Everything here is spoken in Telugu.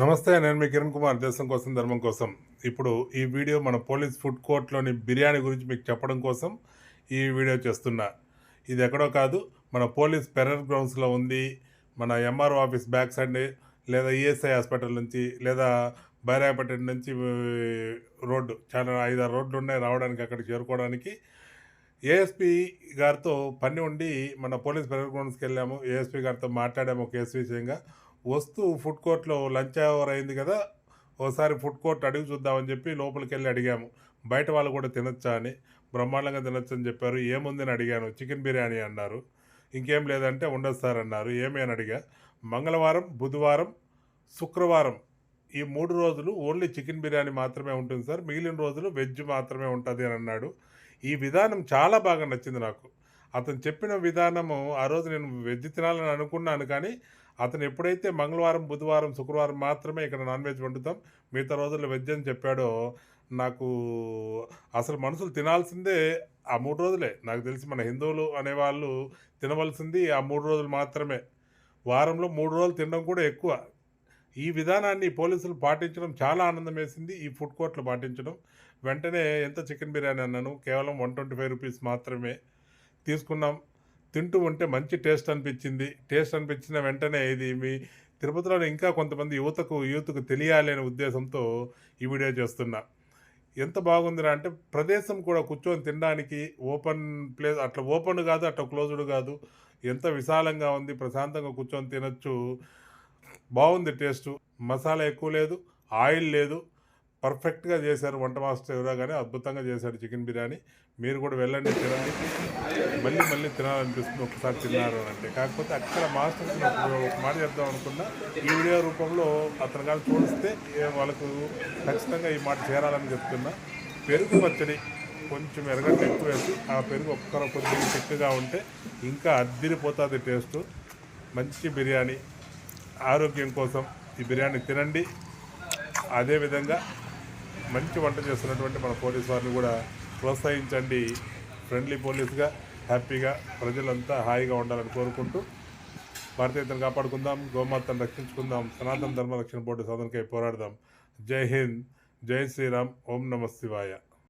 నమస్తే నేను మీ కిరణ్ కుమార్. దేశం కోసం ధర్మం కోసం. ఇప్పుడు ఈ వీడియో మన పోలీస్ ఫుడ్ కోర్ట్లోని బిర్యానీ గురించి మీకు చెప్పడం కోసం ఈ వీడియో చేస్తున్నా. ఇది ఎక్కడో కాదు మన పోలీస్ పెరర్ గ్రౌండ్స్లో ఉంది. మన ఎంఆర్ఓ ఆఫీస్ బ్యాక్ సైడ్ లేదా ఈఎస్ఐ హాస్పిటల్ నుంచి లేదా బైరాయపేట నుంచి రోడ్డు చాలా ఐదారు రోడ్లు ఉన్నాయి రావడానికి అక్కడికి చేరుకోవడానికి. ఏఎస్పి గారితో పని ఉండి మన పోలీస్ పెరర్ గ్రౌండ్స్కి వెళ్ళాము. ఏఎస్పి గారితో మాట్లాడాము ఒక కేసు విషయంగా. వస్తూ ఫుడ్ కోర్ట్లో లంచ్ అవర్ అయింది కదా ఓసారి ఫుడ్ కోర్ట్ అడిగి చూద్దామని చెప్పి లోపలికి వెళ్ళి అడిగాము. బయట వాళ్ళు కూడా తినొచ్చా అని బ్రహ్మాండంగా తినొచ్చని చెప్పారు. ఏముందని అడిగాను. చికెన్ బిర్యానీ అన్నారు. ఇంకేం లేదంటే ఉండదు సార్ అన్నారు. ఏమి అని అడిగా. మంగళవారం బుధవారం శుక్రవారం ఈ మూడు రోజులు ఓన్లీ చికెన్ బిర్యానీ మాత్రమే ఉంటుంది సార్. మిగిలిన రోజులు వెజ్ మాత్రమే ఉంటుంది అని అన్నాడు. ఈ విధానం చాలా బాగా నచ్చింది నాకు. అతను చెప్పిన విధానము ఆ రోజు నేను వెజ్ తినాలని అనుకున్నాను కానీ అతను ఎప్పుడైతే మంగళవారం బుధవారం శుక్రవారం మాత్రమే ఇక్కడ నాన్ వెజ్ వండుతాం మిగతా రోజుల్లో వెజ్ అని చెప్పాడో నాకు అసలు మనుషులు తినాల్సిందే ఆ మూడు రోజులే. నాకు తెలిసి మన హిందువులు అనేవాళ్ళు తినవలసింది ఆ మూడు రోజులు మాత్రమే. వారంలో మూడు రోజులు తినడం కూడా ఎక్కువ. ఈ విధానాన్ని పోలీసులు పాటించడం చాలా ఆనందం వేసింది ఈ ఫుడ్ కోర్ట్లు పాటించడం. వెంటనే ఎంత చికెన్ బిర్యానీ అన్నాను కేవలం వన్ ట్వంటీ ఫైవ్ రూపీస్ మాత్రమే తీసుకున్నాం. తింటూ ఉంటే మంచి టేస్ట్ అనిపించింది. టేస్ట్ అనిపించిన వెంటనే ఇది మీ తిరుపతిలో ఇంకా కొంతమంది యువతకు యూత్కు తెలియాలి అనే ఉద్దేశంతో ఈ వీడియో చేస్తున్నా. ఎంత బాగుందిరా అంటే ప్రదేశం కూడా కూర్చొని తినడానికి ఓపెన్ ప్లేస్ అట్లా ఓపెన్ కాదు అట్లా క్లోజ్డ్ కాదు. ఎంత విశాలంగా ఉంది ప్రశాంతంగా కూర్చొని తినొచ్చు. బాగుంది టేస్ట్. మసాలా ఎక్కువ లేదు ఆయిల్ లేదు. పర్ఫెక్ట్గా చేశారు వంట మాస్టర్ ఎవరో కానీ అద్భుతంగా చేశారు చికెన్ బిర్యానీ. మీరు కూడా వెళ్ళండి తినండి. మళ్ళీ మళ్ళీ తినాలనిపిస్తుంది ఒకసారి తిన్నారు అంటే. కాకపోతే అక్కడ మాస్టర్ ఒక మాట చెప్దాం అనుకున్నా. ఈ వీడియో రూపంలో అతను కానీ చూస్తే వాళ్ళకు ఖచ్చితంగా ఈ మాట చేరాలని చెప్తున్నా. పెరుగు పచ్చడి కొంచెం ఎరగడ్డ ఎక్కువ వేసి ఆ పెరుగు ఒక్కరో కొద్దిగా చిక్కగా ఉంటే ఇంకా అద్దిరిపోతుంది టేస్ట్. మంచి బిర్యానీ. ఆరోగ్యం కోసం ఈ బిర్యానీ తినండి. అదేవిధంగా మంచి వంట చేస్తున్నటువంటి మన పోలీస్ వారిని కూడా ప్రోత్సహించండి. ఫ్రెండ్లీ పోలీస్గా హ్యాపీగా ప్రజలంతా హాయిగా ఉండాలని కోరుకుంటూ భారతీయతను కాపాడుకుందాం గోమాతను రక్షించుకుందాం సనాతన ధర్మ రక్షణ బోర్డు సాధనకై పోరాడదాం. జై హింద్ జై శ్రీరామ్ ఓం నమ శివాయ.